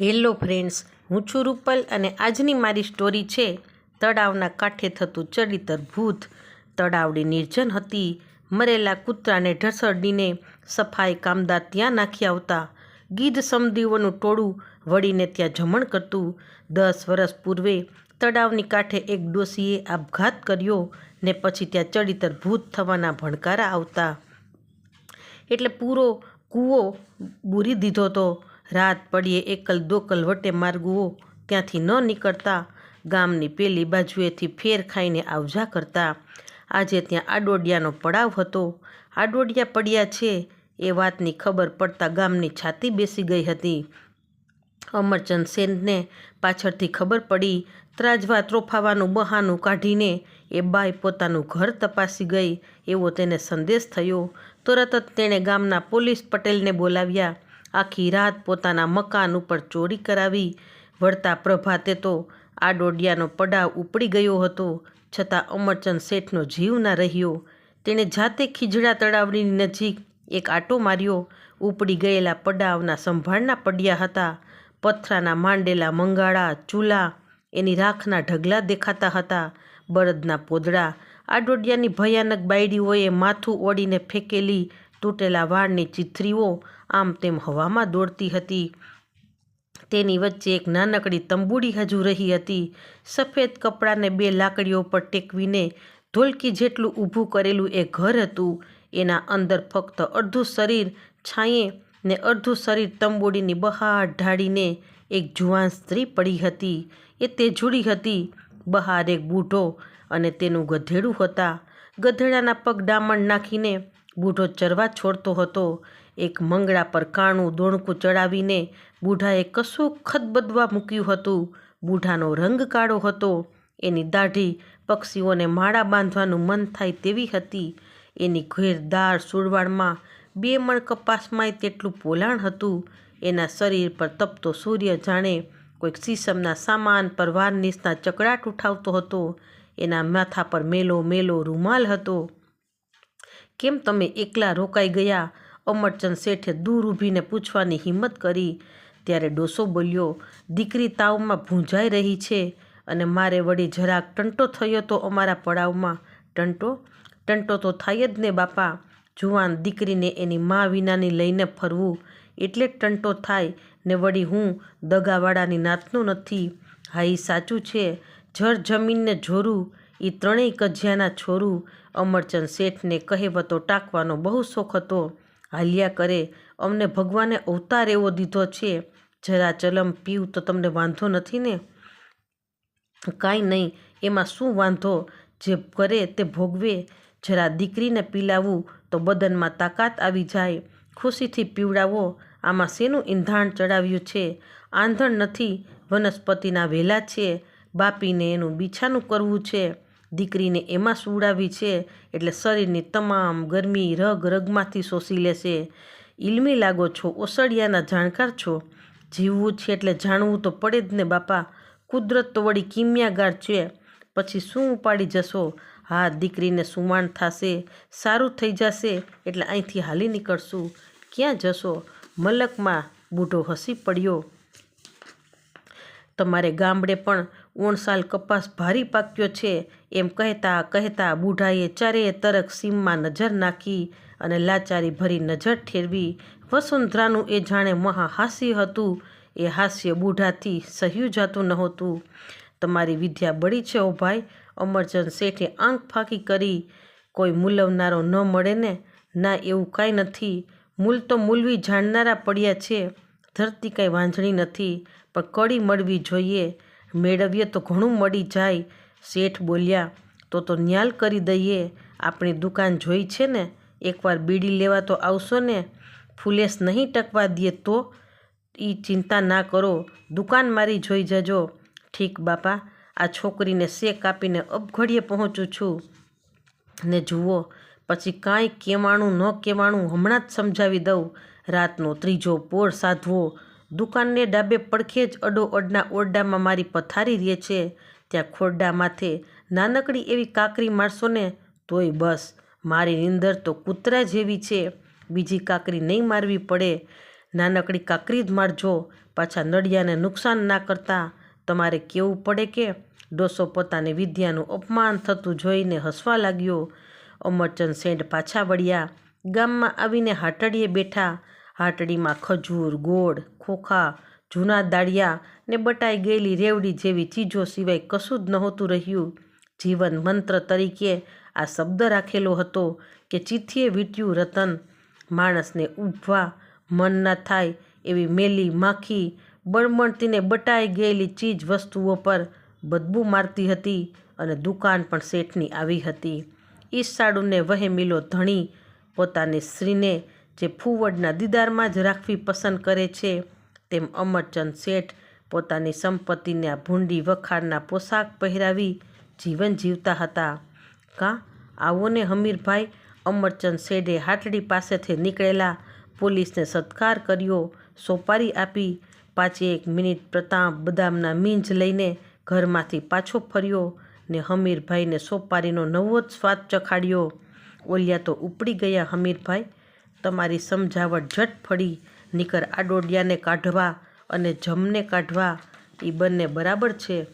Hello friends, હું છું રૂપલ અને આજની મારી સ્ટોરી છે તળાવના કાંઠે થતું ચડિતર ભૂત. તળાવડી નિર્જન હતી. મરેલા કૂતરાને ઢસડીને સફાઈ કામદાર ત્યાં નાખી આવતા. ગીધ સમદીવોનું ટોળું વળીને ત્યાં જમણ કરતું. દસ વર્ષ પૂર્વે તળાવની કાંઠે એક ડોશીએ આપઘાત કર્યો ને પછી ત્યાં ચડિતર ભૂત થવાના ભણકારા આવતા. એટલે પૂરો કૂવો બૂરી દીધો તો રાત પડીએ એકલ દોકલ વટે માર્ગુઓ. ત્યાંથી ન નીકળતા. ગામની પેલી બાજુએથી ફેર ખાઈને આવજા કરતા. આજે ત્યાં આડોડિયાનો પડાવ હતો. આડોડિયા પડ્યા છે. એ વાતની ખબર પડતા ગામની છાતી બેસી ગઈ હતી. અમરચંદ સેનને પાછળથી ખબર પડી. ત્રાજવા ત્રોફાવાનું બહાનું કાઢીને એ બાઈ પોતાનું ઘર તપાસી ગઈ. એવો તેને સંદેશ થયો. તરત જ તેણે ગામના પોલીસ પટેલને બોલાવ્યા. આખી રાત પોતાના મકાન ઉપર ચોરી કરાવી વળતા પ્રભાતે તો આ ડોડિયાનો પડાવ ઉપડી ગયો હતો. છતાં અમરચંદ શેઠનો જીવ ના રહ્યો. તેણે જાતે ખીજડા તળાવની નજીક એક આટો માર્યો. ઉપડી ગયેલા પડાવના સંભાળના પડ્યા હતા. પથરાના માંડેલા મંગાળા, ચૂલા, એની રાખના ઢગલા દેખાતા હતા. બળદના પોદડા ડોડિયાની ભયાનક બાયડીઓએ માથું ઓળીને ફેંકેલી તૂટેલા વાળની ચીથરીઓ આમ તેમ હવામાં દોડતી હતી. તેની વચ્ચે એક નાનકડી તંબુડી હજુ રહી હતી. સફેદ કપડાને બે લાકડીઓ પર ટેકવીને ધોલકી જેટલું ઊભું કરેલું એ ઘર હતું. એના અંદર ફક્ત અડધું શરીર છાંયે ને અડધું શરીર તંબુડીની બહાર ઢાળીને એક જુવાન સ્ત્રી પડી હતી. એ તેજુડી હતી. બહાર એક બૂઢો અને તેનું ગધેડું હતા. ગધેડાના પગ ડામણ નાખીને બૂઢો ચરવા છોડતો હતો. એક મંગળા પર કાણું દોણકું ચડાવીને બૂઢાએ કશું ખદબદવા મૂક્યું હતું. બૂઢાનો રંગ કાળો હતો. એની દાઢી પક્ષીઓને માળા બાંધવાનું મન થાય તેવી હતી. એની ઘેરદાર સુરવાળમાં બે મણ કપાસમાંય તેટલું પોલાણ હતું. એના શરીર પર તપતો સૂર્ય જાણે કોઈક સીસમના સામાન પર વાર્નિશના ચકડાટ ઉઠાવતો હતો. એના માથા પર મેલો મેલો રૂમાલ હતો. કેમ તમે એકલા રોકાઈ ગયા? અમરચંદ શેઠે દૂર ઊભીને પૂછવાની હિંમત કરી. ત્યારે ડોસો બોલ્યો, દીકરી તાવમાં ભૂંજાઈ રહી છે અને મારે વળી જરાક ટંટો થયો તો અમારા પડાવમાં. ટંટો? ટંટો તો થાય જ ને બાપા. જુવાન દીકરીને એની મા વિનાની લઈને ફરવું એટલે ટંટો થાય ને વળી હું દગાવાળાની નાતનું નથી. હા એ સાચું છે. જર જમીનને જોરું એ ત્રણેય કજિયાના છોરું અમરચંદ શેઠને કહેવતો ટાંકવાનો બહુ શોખ હતો. હાલ્યા કરે, અમને ભગવાને અવતાર એવો દીધો છે. જરા ચલમ પીવું તો તમને વાંધો નથી ને? કાંઈ નહીં, એમાં શું વાંધો? જે કરે તે ભોગવે. જરા દીકરીને પીલાવું તો બદનમાં તાકાત આવી જાય. ખુશીથી પીવડાવો, આમાં શેનું ઈંધાણ ચડાવ્યું છે? આંધણ નથી, વનસ્પતિના વેલા છે. બાપીને એનું બીછાનું કરવું છે. દીકરીને એમાં સુવડાવી છે એટલે શરીરની તમામ ગરમી રગ રગમાંથી શોષી લેશે ઇલમી લાગો છો, ઓસડિયાના જાણકાર છો? જીવવું છે એટલે જાણવું તો પડે જ ને બાપા. કુદરત તો વળી કિમિયાગાર છે. પછી શું ઉપાડી જશો? હા, દીકરીને સુમાણ થશે, સારું થઈ જશે એટલે અહીંથી હાલી નીકળશું. ક્યાં જશો? મલકમાં બૂઢો હસી પડ્યો. તમારે ગામડે પણ ઓણસાલ કપાસ ભારી પાક્યો છે એમ કહેતા કહેતા બુઢાએ ચારેય તરક સીમમાં નજર નાખી અને લાચારી ભરી નજર ઠેરવી. વસુંધરાનું એ જાણે મહાહાસ્ય હતું. એ હાસ્ય બુઢાથી સહ્યું જાતું નહોતું. તમારી વિદ્યા બળી છે ઓ ભાઈ. અમરચંદ શેઠે આંખ ફાંકી કરી. કોઈ મૂલવનારો ન મળે ને? ના, એવું કાંઈ નથી. મૂલ તો મૂલવી જાણનારા પડ્યા છે. ધરતી કાંઈ વાંઝણી નથી. પણ કડી મળવી જોઈએ. મેળવીએ તો ઘણું મળી જાય, શેઠ બોલ્યા. તો તો ન્યાલ કરી દઈએ, આપણી દુકાન જોઈ છે ને, એકવાર બીડી લેવા તો આવશો ને ફૂલેસ નહીં ટકવા દે તો એ ચિંતા ના કરો, દુકાન મારી જોઈ જજો. ઠીક બાપા, આ છોકરીને શેક આપીને અપઘડીએ પહોંચું છું. ને જુઓ, પછી કાંઈ કહેવાણું ન કહેવાણું હમણાં જ સમજાવી દઉં. રાતનો ત્રીજો પોર સાધવો દુકાનને ડાબે પડખે જ અડોઅડના ઓરડામાં મારી પથારી રહે છે. ત્યાં ખોરડા માથે નાનકડી એવી કાકરી મારશો ને તોય બસ. મારી નીંદર તો કૂતરા જેવી છે. બીજી કાકરી નહીં મારવી પડે. નાનકડી કાકરી જ મારજો. પાછા નડિયાને નુકસાન ના કરતા. તમારે કેવું પડે કે? ડોસો પોતાની વિદ્યાનું અપમાન થતું જોઈને હસવા લાગ્યો. અમરચંદ સેઠ પાછા વળ્યા. ગામમાં આવીને હાટડીએ બેઠા. હાટડીમાં ખજૂર, ગોળ, ખોખા, જૂના દાળિયા ને બટાઈ ગયેલી રેવડી જેવી ચીજો સિવાય કશું જ નહોતું રહ્યું. જીવન મંત્ર તરીકે આ શબ્દ રાખેલો હતો કે ચીથીએ વીટ્યું રતન. માણસને ઉભવા મન ના થાય એવી મેલી માખી બળમણતીને બટાઈ ગયેલી ચીજ વસ્તુઓ પર બદબુ મારતી હતી અને દુકાન પણ શેઠની આવી હતી. ઈશાળુને વહેમીલો ધણી પોતાની સ્ત્રીને જે ફૂવડના દીદારમાં જ રાખવી પસંદ કરે છે, તેમ અમરચંદ શેઠ પોતાની સંપત્તિને આ ભૂંડી વખારના પોશાક પહેરાવી જીવન જીવતા હતા. કાં? આવો ને હમીરભાઈ, અમરચંદ શેઠે હાટડી પાસેથી નીકળેલા પોલીસને સત્કાર કર્યો, સોપારી આપી, પાછી એક મિનિટ પ્રતાપ બદામના મીંજ લઈને ઘરમાંથી પાછો ફર્યો ને હમીરભાઈને સોપારીનો નવો જ સ્વાદ ચખાડ્યો. ઓલિયા તો ઉપડી ગયા હમીરભાઈ તમારી સમજાવટ ઝટ ફળી નીકર આ કાઢવા અને જમને કાઢવા. એ બંને બરાબર છે.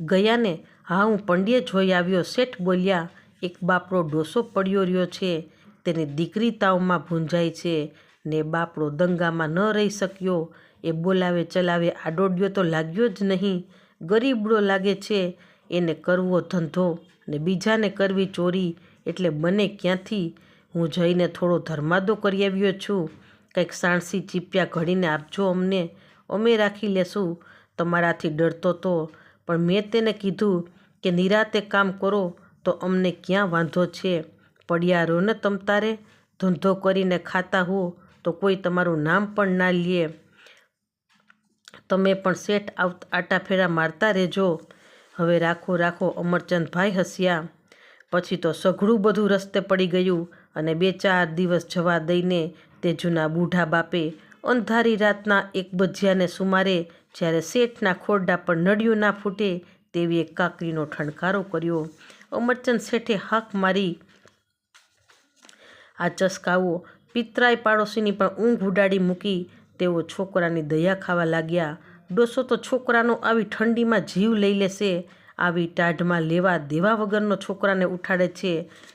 ગયાને, હા, હું પંડ્યે જોઈ આવ્યો શેઠ બોલ્યા, એક બાપડો ડોસો પડ્યો રહ્યો છે. તેની દીકરી તાવમાં ભૂંજાય છે. ને બાપડો દંગામાં ન રહી શક્યો. એ બોલાવે ચલાવે આડોડ્યો તો લાગ્યો જ નહીં. ગરીબડો લાગે છે. એને કરવો ધંધો ને બીજાને કરવી ચોરી. એટલે બને ક્યાંથી હું જઈને થોડો ધર્માદો કરી આવ્યો છું. કંઈક સાણસી ચીપિયા ઘડીને આપજો અમને. અમે રાખી લેશું. તમારાથી ડરતો તો. પણ મેં તેને કીધું કે નિરાતે કામ કરો તો અમને ક્યાં વાંધો છે? પડ્યા રહો ને તમતારે ધંધો કરીને ખાતા હો તો કોઈ તમારું નામ પણ ના લે. તમે પણ શેઠ આટા ફેરા મારતા રહેજો. હવે રાખો રાખો અમરચંદભાઈ હસ્યા. પછી તો સઘળું બધું રસ્તે પડી ગયું. અને બે ચાર દિવસ જવા દઈને તે જૂના બૂઢા બાપે અંધારી રાતના એક ભજીયાને સુમારે જ્યારે શેઠના ખોરડા પર નડિયું ના ફૂટે તેવી એક કાકરીનો ઠણકારો કર્યો. અમરચંદ શેઠે હાક મારી, આ ચસકાવો પિતરાય પાડોશીની પણ ઊંઘ ઉડાડી મૂકી તેઓ છોકરાની દયા ખાવા લાગ્યા. ડોસો તો છોકરાનો આવી ઠંડીમાં જીવ લઈ લેશે. આવી ટાઢમાં લેવા દેવા વગરનો છોકરાને ઉઠાડે છે.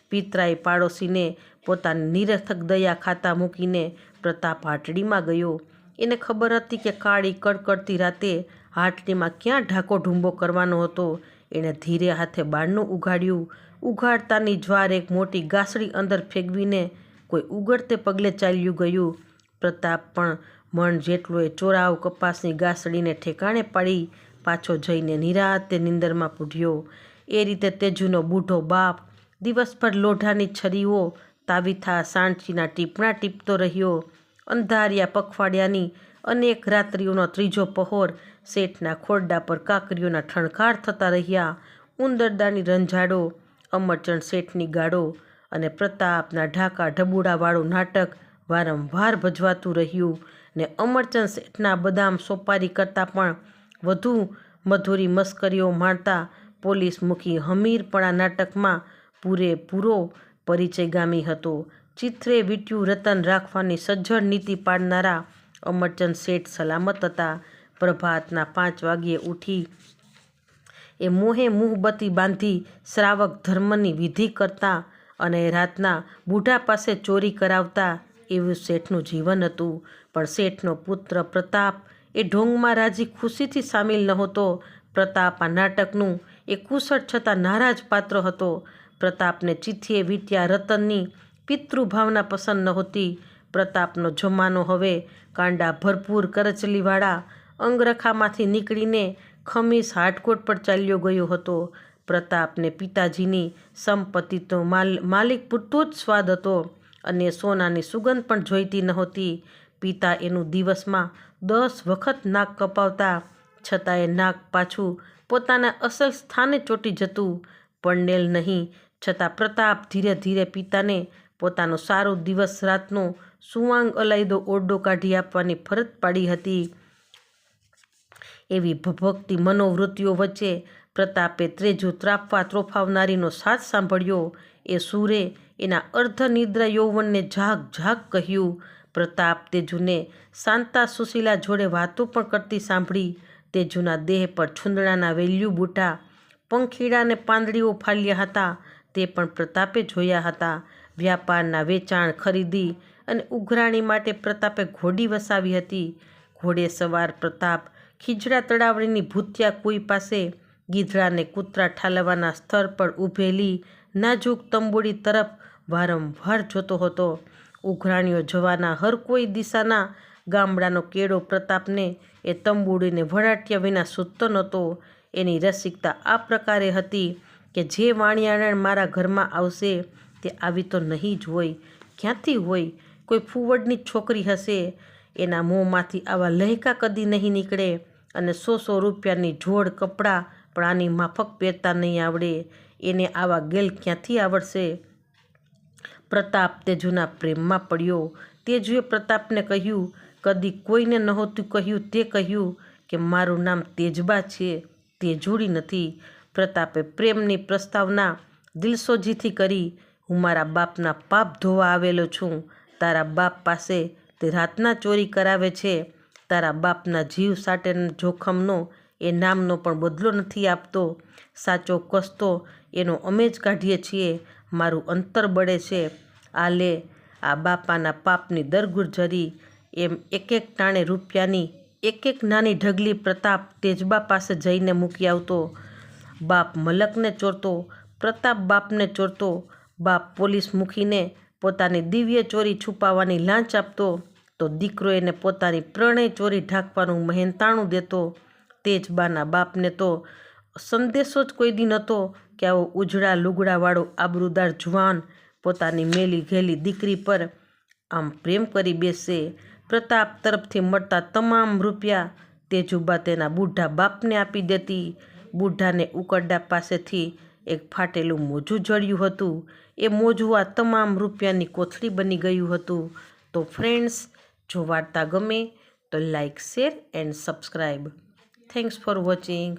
પિતરાએ પાડોશીને પોતાની નિરર્થક દયા ખાતા મૂકીને પ્રતાપ હાટડીમાં ગયો. એને ખબર હતી કે કાળી કડકડતી રાતે હાટડીમાં ક્યાં ઢાકો ઢૂંબો કરવાનો હતો. એણે ધીરે હાથે બારણું ઉઘાડ્યું. ઉઘાડતાની જ્વાર એક મોટી ગાસડી અંદર ફેંકવીને કોઈ ઉગડતે પગલે ચાલ્યું ગયું. પ્રતાપ પણ મણ જેટલો એ ચોરાવ કપાસની ગાસડીને ઠેકાણે પાડી પાછો જઈને નિરાતે નિંદરમાં પૂઢ્યો. એ રીતે તેજુનો બૂઢો બાપ દિવસભર લોઢાની છરીઓ, તાવીથા, સાણચીના ટીપણા ટીપતો રહ્યો. અંધારિયા પખવાડિયાની અનેક રાત્રિઓનો ત્રીજો પહોર શેઠના ખોરડા પર કાકરીઓના ઠણકાર થતા રહ્યા. ઉંદરદાની રંજાડો, અમરચંદ શેઠની ગાડો અને પ્રતાપના ઢાકા ઢબુડાવાળું નાટક વારંવાર ભજવાતું રહ્યું ને અમરચંદ શેઠના બદામ સોપારી કરતાં પણ વધુ મધુરી મસ્કરીઓ માણતા પોલીસ મુખી હમીરપણા નાટકમાં પૂરેપૂરો પરિચયગામી હતો. ચિત્રે વીટ્યું રતન રાખવાની સજ્જડ નીતિ પાડનારા અમરચંદ શેઠ સલામત હતા. પ્રભાતના પાંચ વાગ્યે ઉઠી એ મોહે મુહબતી બાંધી શ્રાવક ધર્મની વિધિ કરતા અને રાતના બુઢા પાસે ચોરી કરાવતા એવું શેઠનું જીવન હતું. પણ શેઠનો પુત્ર પ્રતાપ એ ઢોંગમાં રાજી ખુશીથી સામેલ નહોતો. પ્રતાપ આ નાટકનું એ કુશળ છતાં નારાજ પાત્ર હતો. પ્રતાપને ચિઠ્ઠીએ વીટ્યા રતનની પિતૃભાવના પસંદ નહોતી. પ્રતાપનો જમાનો હવે કાંડા ભરપૂર કરચલીવાળા અંગરખામાંથી નીકળીને ખમીસ હાટકોટ પર ચાલ્યો ગયો હતો. પ્રતાપને પિતાજીની સંપત્તિનો માલ, માલિક પૂરતો જ સ્વાદ હતો અને સોનાની સુગંધ પણ જોઈતી નહોતી. પિતા એનું દિવસમાં દસ વખત નાક કપાવતા, છતાંય નાક પાછું પોતાના અસલ સ્થાને ચોંટી જતું પરણેલ નહીં, છતાં પ્રતાપ ધીરે ધીરે પિતાને પોતાનો સારો દિવસ રાતનો સુવાંગ અલાયદો ઓરડો કાઢી આપવાની ફરજ પાડી હતી. એવી ભભક્તિ મનોવૃત્તિઓ વચ્ચે પ્રતાપે ત્રેજો ત્રાપવા ત્રોફાવનારીનો સાથ સાંભળ્યો. એ સૂરે એના અર્ધનિદ્રા યૌવનને જાગ જાગ કહ્યું પ્રતાપ તેજુને શાંતા સુશીલા જોડે વાતો પણ કરતી સાંભળી તેજુના દેહ પર છુંદડાના વેલ્યુ બૂટા પંખીડાને પાંદડીઓ ફાલ્યા હતા, તે પણ પ્રતાપે જોયા હતા. વ્યાપારના વેચાણ ખરીદી અને ઉઘરાણી માટે પ્રતાપે ઘોડી વસાવી હતી. ઘોડે સવાર પ્રતાપ ખીજડા તળાવડીની ભૂતિયા કુઈ પાસે ગીધડાને કૂતરા ઠાલવાના સ્થળ પર ઊભેલી નાજુક તંબુડી તરફ વારંવાર જોતો હતો. ઉઘરાણીઓ જવાના હર કોઈ દિશાના ગામડાનો કેળો પ્રતાપને એ તંબુડીને વડાટ્યા વિના સૂતો નહોતો. એની રસિકતા આ પ્રકારે હતી કે જે વાણિયાણ મારા ઘરમાં આવશે તે આવી તો નહીં જ હોય. ક્યાંથી હોય? કોઈ ફૂવડની છોકરી હશે? એના મોંમાંથી આવા લહેકા કદી નહીં નીકળે અને સો સો રૂપિયાની જોડ કપડાં પણ આની માફક પહેરતા નહીં આવડે. એને આવા ગેલ ક્યાંથી આવડશે? પ્રતાપ તેજુના પ્રેમમાં પડ્યો. તેજુએ પ્રતાપને કહ્યું, કદી કોઈને નહોતું કહ્યું તે કહ્યું કે મારું નામ તેજબા છે તેજુડી નથી. પ્રતાપે પ્રેમની પ્રસ્તાવના દિલસોજીથી કરી, હું મારા બાપના પાપ ધોવા આવેલો છું. તારા બાપ પાસે તે રાતના ચોરી કરાવે છે. તારા બાપના જીવ સાટેના જોખમનો એ નામનો પણ બદલો નથી આપતો. સાચો કસતો એનો અમે જ કાઢીએ છીએ. મારું અંતર બળે છે. આ લે આ બાપાના પાપની દરગુજરી એમ એક એક ટાણે રૂપિયાની એક એક નાની ઢગલી પ્રતાપ તેજબા પાસે જઈને મૂકી આવતો. બાપ મલકને ચોરતો, પ્રતાપ બાપને ચોરતો. બાપ પોલીસ મૂકીને પોતાની દિવ્ય ચોરી છુપાવવાની લાંચ આપતો તો દીકરો એને પોતાની પ્રણય ચોરી ઢાંકવાનું મહેનતાણું દેતો. તેજબાના બાપને તો સંદેશો જ કોઈ દી નહોતો કે આવો ઉજળા લુગડાવાળો આબરૂદાર જુવાન પોતાની મેલી ઘેલી દીકરી પર આમ પ્રેમ કરી બેસે. પ્રતાપ તરફથી મળતા તમામ રૂપિયા તેજુબા તેના બુઢા બાપને આપી દેતી. બુઢાને ઉકરડા પાસેથી એક ફાટેલું મોજું જળ્યું હતું. એ મોજું આ તમામ રૂપિયાની કોથળી બની ગયું હતું. તો ફ્રેન્ડ્સ જો વાર્તા ગમે તો like share and subscribe thanks for watching